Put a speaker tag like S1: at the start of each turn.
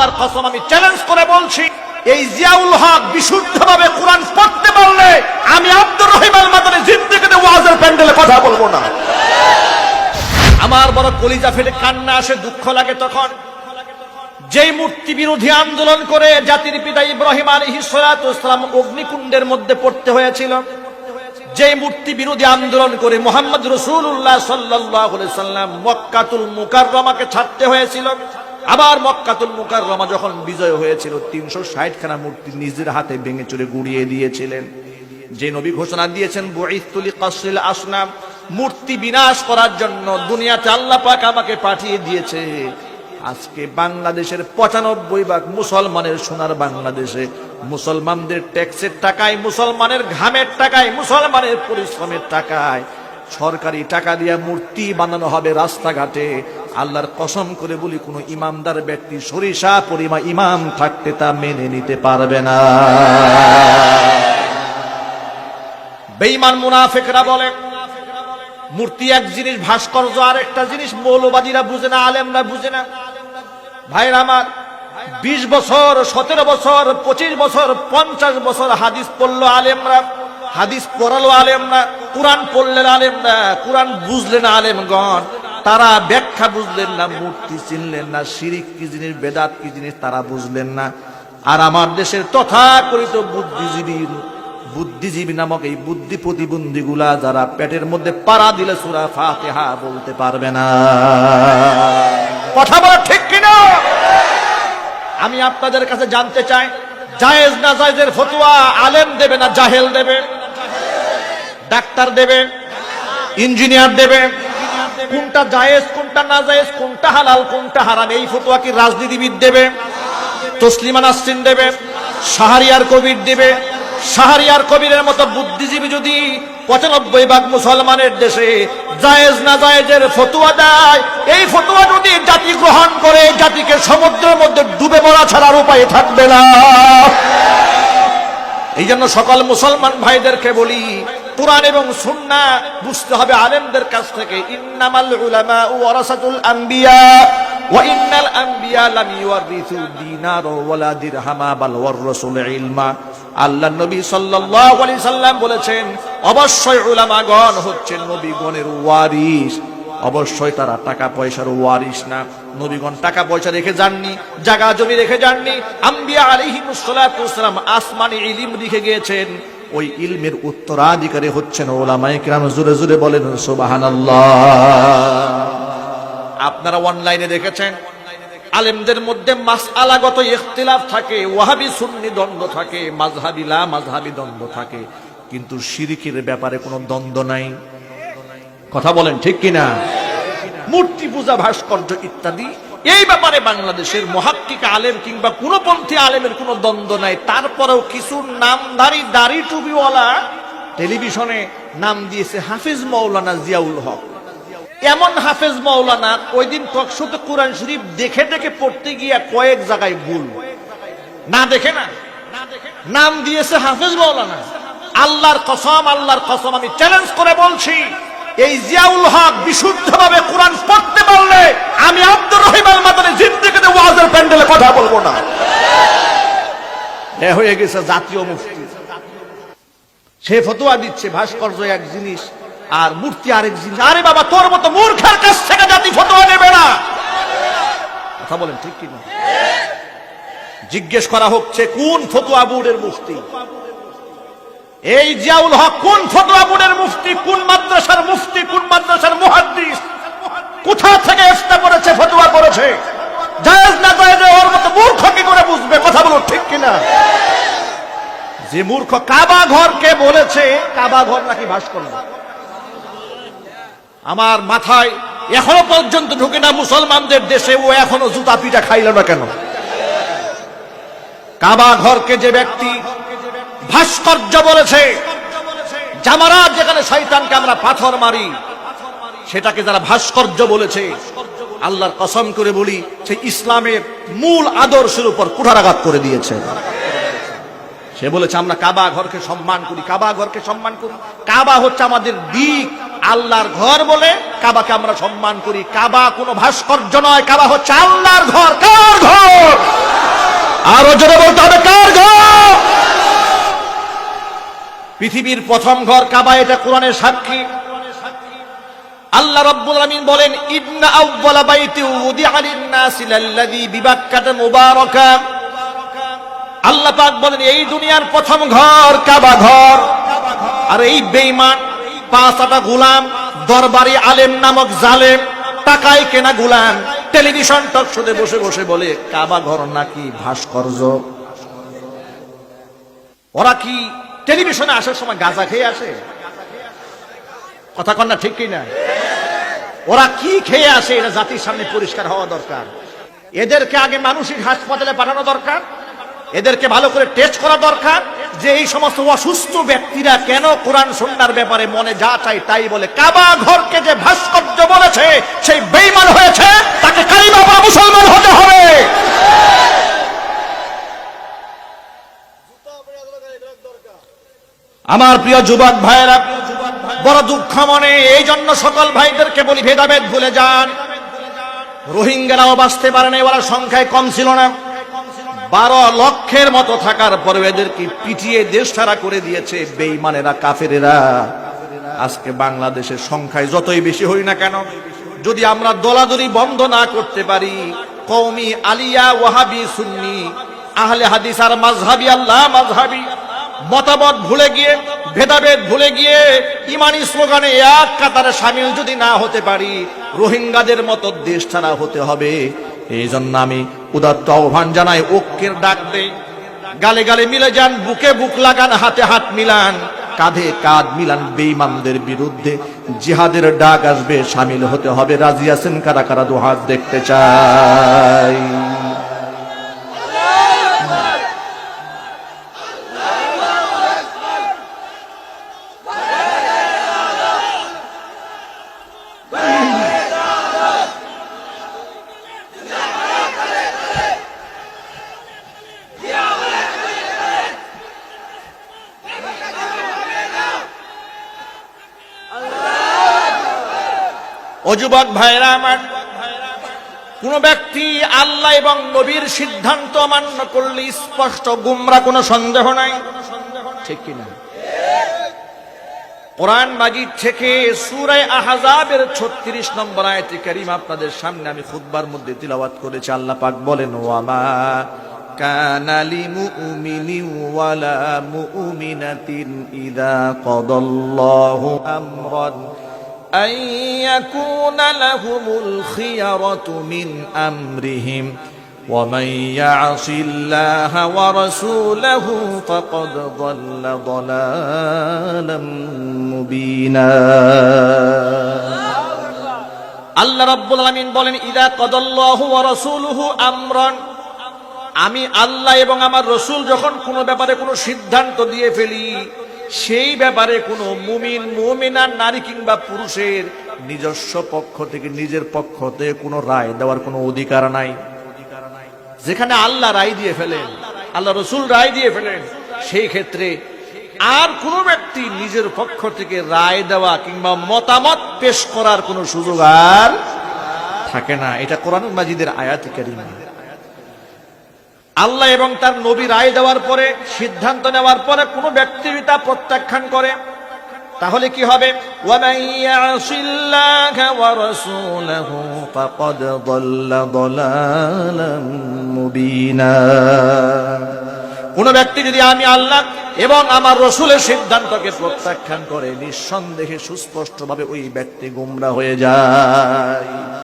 S1: আল্লাহর কসম আমি চ্যালেঞ্জ করে বলছি, এই জিয়াউল হক বিশুদ্ধভাবে কোরআন পড়তে পারলে আমি আব্দুর রহিম আল মাদানী জিন্দেগিতে ওয়াজের প্যান্ডেলে কথা বলব না। আমার বড় কলিজা ফেটে কান্না আসে, দুঃখ লাগে তখন। যেই মূর্তি বিরোধী আন্দোলন করে জাতির পিতা ইব্রাহিম আলী ইসলাম অগ্নিকুণ্ডের মধ্যে পড়তে হয়েছিল যে মূর্তি বিরোধী আন্দোলন করে মোহাম্মদ রসুল্লাহ সাল্লাম মক্কাতুল মুকাররমাকে ছাড়তে হয়েছিল আবার মক্কাতুল মুকাররমা যখন বিজয় হয়েছিল, তিনশো ষাট খানা মূর্তি নিজের হাতে ভেঙে চুরে গুড়িয়ে দিয়েছিলেন। যে নবী ঘোষণা দিয়েছেন বইতুলি কাসরিল আসনাম মূর্তি বিনাশ করার জন্য দুনিয়াতে আল্লাহ পাক আমাকে পাঠিয়ে দিয়েছে। আজকে বাংলাদেশের পঁচানব্বই ভাগ মুসলমানের সোনার বাংলাদেশে। মুসলমানদের ট্যাক্সের টাকায়, মুসলমানের ঘামের টাকায়, মুসলমানের পরিশ্রমের টাকায়। সরকারি টাকা দিয়ে মূর্তি বানানো হবে রাস্তাঘাটে। আল্লাহর কসম করে বলি, কোনো ইমামদার ব্যক্তি সরিষা পরিমা ইমাম থাকতে তা মেনে নিতে পারবে না। বেঈমান মুনাফেকরা বলে, মূর্তি এক জিনিস, ভাস্কর্য আর একটা জিনিস, মৌলবাদীরা বুঝে না, আলেমরা বুঝে না। ভাইরা আমার, বিশ বছর, সতেরো বছর, পঁচিশ বছর, পঞ্চাশ বছর হাদিস পড়ল আলেমরা, হাদিস পড়ালো আলেমরা, কোরআন পড়লেন আলেমরা, কোরআন বুঝলেন আলেমগণ। তারা ব্যাখ্যা বুঝলেন না, মূর্তি চিনলেন না, শিরিক কি জিনিস, বেদাত কি জিনিস তারা বুঝলেন না। আর আমার দেশের তথাকথিত বুদ্ধিজীবী বুদ্ধিজীবী নামক এই বুদ্ধি প্রতিবন্ধী গুলা যারা পেটের মধ্যে পাড়া দিলে সুরা ফাতেহা বলতে পারবে না। কথা বলা ঠিক কিনা? আমি আপনাদের কাছে জানতে চাই, জায়েজ না জায়েজের ফতুয়া আলেম দেবে না জাহেল দেবে? ডাক্তার দেবে? ইঞ্জিনিয়ার দেবে? কোনটা জায়েজ, কোনটা না জায়েজ, কোনটা হালাল, কোনটা হারাম, এই ফতুয়া কি রাজনীতিবিদ দেবে? তসলিমা নাসরিন দেবে? শাহরিয়ার কবির দেবে? শাহরিয়ার কবিরের মতো বুদ্ধিজীবী যদি পঁচানব্বই ভাগ মুসলমানের দেশে জায়েজ না জায়েজের ফতুয়া দেয়, এই ফতুয়া যদি জাতি গ্রহণ করে, জাতিকে সমুদ্রের মধ্যে ডুবে মরা ছাড়ার উপায় থাকবে না। এই জন্য সকল মুসলমান ভাইদেরকে বলি কোরআন এবং সুন্না বুঝতে হবে আলেমদের কাছ থেকে। ইন্নামাল উলামা ওয়ারাসাতুল আম্বিয়া ওয়া ইন্নাল আম্বিয়া লাম ইউরিথু দিনার ওয়ালা দিরহামা, বাল ওয়াররাসুল ইলমা। আল্লাহ নবী সাল্লাল্লাহু আলাইহি সাল্লাম বলেছেন, অবশ্যই উলামাগণ হচ্ছেন নবীগণের ওয়ারিস অবশ্যই তারা টাকা পয়সার ওয়ারিস না। নবীগণ টাকা পয়সা রেখে যাননি, জায়গা জমি রেখে যাননি। আম্বিয়া আলাইহিমুসসালাম আসমানি ইলিম রেখে গিয়েছেন। ওই ইলমের উত্তরাধিকারী হচ্ছেন ওলামায়ে কিরাম জুড়ে জুড়ে বলেন, সুবহানাল্লাহ। আপনারা অনলাইনে দেখেছেন? আলেমদের মধ্যে মাসআলাগত ইখতিলাফ থাকে, ওয়াহাবি সুন্নি দ্বন্দ্ব থাকে, মাযহাবি লা, মাযহাবি দ্বন্দ্ব থাকে। কিন্তু শিরিকের ব্যাপারে কোনো দ্বন্দ্ব নাই। কথা বলেন ঠিক কিনা? মূর্তি পূজা, ভাস্কর্য ইত্যাদি এই ব্যাপারে বাংলাদেশের মহাক্কিক আলেম কিংবা কোন পন্থী আলেমের কোনো দ্বন্দ্ব নাই। তারপরেও কিছু নামধারী দাড়ি টুপিওয়ালা টেলিভিশনে নাম দিয়েছে হাফিজ মৌলানা জিয়াউল হক। এমন হাফেজ মৌলানা ওই দিন টকশোতে কোরআন শরীফ দেখে দেখে পড়তে গিয়ে কয়েক জায়গায় ভুল। না দেখে না? নাম দিয়েছে হাফেজ মৌলানা আল্লাহর কসম আল্লাহর কসম, আমি চ্যালেঞ্জ করে বলছি এই জিয়াউল হক বিশুদ্ধভাবে কোরআন পড়তে পারলে আমি আব্দুর রহিম আল মাদানী জিন্দেগিতে ওয়াজের প্যান্ডেলে কথা বলব না। এ হয়ে গেছে জাতীয় মুফতি। সে ফতোয়া দিচ্ছে, ভাস্কর্য এক জিনিস আর মূর্তি আরেক জিনিস। আরে বাবা, তোর মতো মূর্খের কাছ থেকে জাতি ফতোয়া নেবে না। কথা বলেন, ঠিক কিনা? জিজ্ঞেস করা হচ্ছে, কোন ফতোয়া বোর্ডের মুফতি? এই জিয়াউল হক কোন ফতোয়া বোর্ডের মুফতি, কোন মাদ্রাসার মুফতি, কোন মাদ্রাসার মুহাদ্দিস? কোথা থেকে ইফতা করেছে ফতোয়া করেছে জায়েজ না জায়েজ ওর মতো মূর্খ কি করে বুঝবে? কথা বলো ঠিক কিনা? যে মূর্খ কাবা ঘরকে বলেছে, কাবা ঘর নাকি ভাস্কর্য? আমার মাথায় এখনও পর্যন্ত ঢুকে না মুসলমানদের দেশে ও এখনও জুতা পিটা খাইল না কেন? কাবা ঘরকে যে ব্যক্তি ভাস্কর্য বলেছে, জামারা যেখানে শয়তানকে আমরা পাথর মারি, সেটাকে যারা ভাস্কর্য বলেছে, আল্লাহর কসম করে বলি সেই ইসলামের মূল আদর্শের উপর কুঠারাঘাত করে দিয়েছে। সে বলেছে, আমরা কাবা ঘরকে সম্মান করি, কাবা ঘরকে সম্মান করি। কাবা হচ্ছে আমাদের দিক, আল্লাহর ঘর বলে কাবাকে আমরা সম্মান করি। কাবা কোনো ভাস্কর্য নয়, কাবা হচ্ছে আল্লাহর ঘর। কার ঘর? আরও জোরে বলতে হবে, কার ঘর? পৃথিবীর প্রথম ঘর কাবা, এটা কোরআনের সাক্ষী। আল্লাহ রাব্বুল আলামিন বলেন, ইন্না আউওয়ালা বাইতি উদিআ লিন-নাসি লাল্লাযী বিবাক্কাতা মুবারাকা। আল্লাহ পাক বলেন, এই দুনিয়ার প্রথম ঘর কাবা ঘর। আর এই বেঈমান পাঁচটা গোলাম, দরবারি আলেম নামক জালেম, টাকায় কেনা গোলাম, টেলিভিশন টক শোতে বসে বসে বলে, কাবা ঘর নাকি ভাস্কর্য? ওরা কি টেলিভিশনে আসার সময় গাঁজা খেয়ে আসে? কথা কন না, ঠিক কি না ওরা কি খেয়ে আসে এটা জাতির সামনে পরিষ্কার হওয়া দরকার। এদেরকে আগে মানসিক হাসপাতালে পাঠানো দরকার, এদেরকে ভালো করে টেস্ট করা দরকার যে এই সমস্ত অসুস্থ ব্যক্তিরা কেন কোরআন সন্ন্যার ব্যাপারে মনে যা চাই তাই বলে। কাবা ঘরকে যে ভাস্কর্য বলেছে, সেই বেইমান হয়েছে, তাকে কালিমা বা মুসলমান হতে হবে। আমার প্রিয় যুবক ভাইয়েরা, বড় দুঃখ মনে, এই জন্য সকল ভাইদেরকে বলি ভেদাভেদ ভুলে যান। রোহিঙ্গারাও বাঁচতে পারে না ওরা সংখ্যায় কম ছিল না। বারো লক্ষের মতো থাকার পরে এদেরকে পিটিয়ে দেশ ছাড়া করে দিয়েছে বেইমানেরা কাফেরেরা। আজকে বাংলাদেশের সংখ্যায় যতই বেশি হই না কেন, যদি আমরা দলাদলি বন্ধ না করতে পারি কৌমি আলিয়া ওয়াহাবি সুন্নি, আহলে হাদিস আর মাঝহাবি আল্লাহ মাঝহাবি মতামত ভুলে গিয়ে, ভেদাভেদ ভুলে গিয়ে, ইমানি স্লোগানে এক কাতারে সামিল যদি না হতে পারি, রোহিঙ্গাদের মতো দেশ ছাড়া হতে হবে। এই জন্য আমি উদাত্ত আহ্বান জানাই, ঐক্যের ডাক গালে গালে মিলে যান, বুকে বুক লাগান, হাতে হাত মিলান। কাঁধে কাঁধ মিলান বেঈমানদের বিরুদ্ধে। জিহাদের ডাক আসবে, সামিল হতে হবে। রাজি আছেন কারা কারা? দু হাত দেখতে চাই। যুবক ভাইরা আমার, কোন ব্যক্তি আল্লাহ এবং নবীর সিদ্ধান্ত অমান্য করলে স্পষ্ট গুমরা কোনো সন্দেহ নাই। ঠিক কিনা? কোরআন মাজিদ থেকে সুরায় আহাজাবের ছত্রিশ নম্বর আয়তি করিম আপনাদের সামনে আমি খুতবার মধ্যে তিলাওয়াত করেছি, আল্লাহ পাক বলেন, ওয়ামা কানা লিমুমিনিন ওয়ালা মুমিনাতিন ইযা কদাল্লাহু আমরান أن يكون لهم الخيرة من أمرهم ومن يعص الله ورسوله فقد ضل ضلالا مبينا আল্লাহ রাব্বুল আলামিন বলেন ইদা কদাল্লাহু ওয়া রাসূলুহু আমরান আমি আল্লাহ এবং আমার রসুল যখন কোনো ব্যাপারে কোনো সিদ্ধান্ত দিয়ে ফেলি সেই ব্যাপারে কোনো মুমিন, মুমিনার নারী কিংবা পুরুষের নিজস্ব পক্ষ থেকে, নিজের পক্ষ থেকে কোনো রায় দেওয়ার কোনো অধিকার নাই। যেখানে আল্লাহ রায় দিয়ে ফেলেন, আল্লাহ রসুল রায় দিয়ে ফেলেন, সেই ক্ষেত্রে আর কোন ব্যক্তি নিজের পক্ষ থেকে রায় দেওয়া কিংবা মতামত পেশ করার কোনো সুযোগ আর থাকে না। এটা কোরআন মাজিদের আয়াত কারিমা। আল্লাহ এবং তার নবী রায় দেওয়ার পরে, সিদ্ধান্ত নেওয়ার পরে কোনো ব্যক্তি তা প্রত্যাখ্যান করে। তাহলে কি হবে? কোন ব্যক্তি যদি আমি আল্লাহ এবং আমার রসুলের সিদ্ধান্তকে প্রত্যাখ্যান করে, নিঃসন্দেহে সুস্পষ্টভাবে ওই ব্যক্তি গুমরা হয়ে যায়।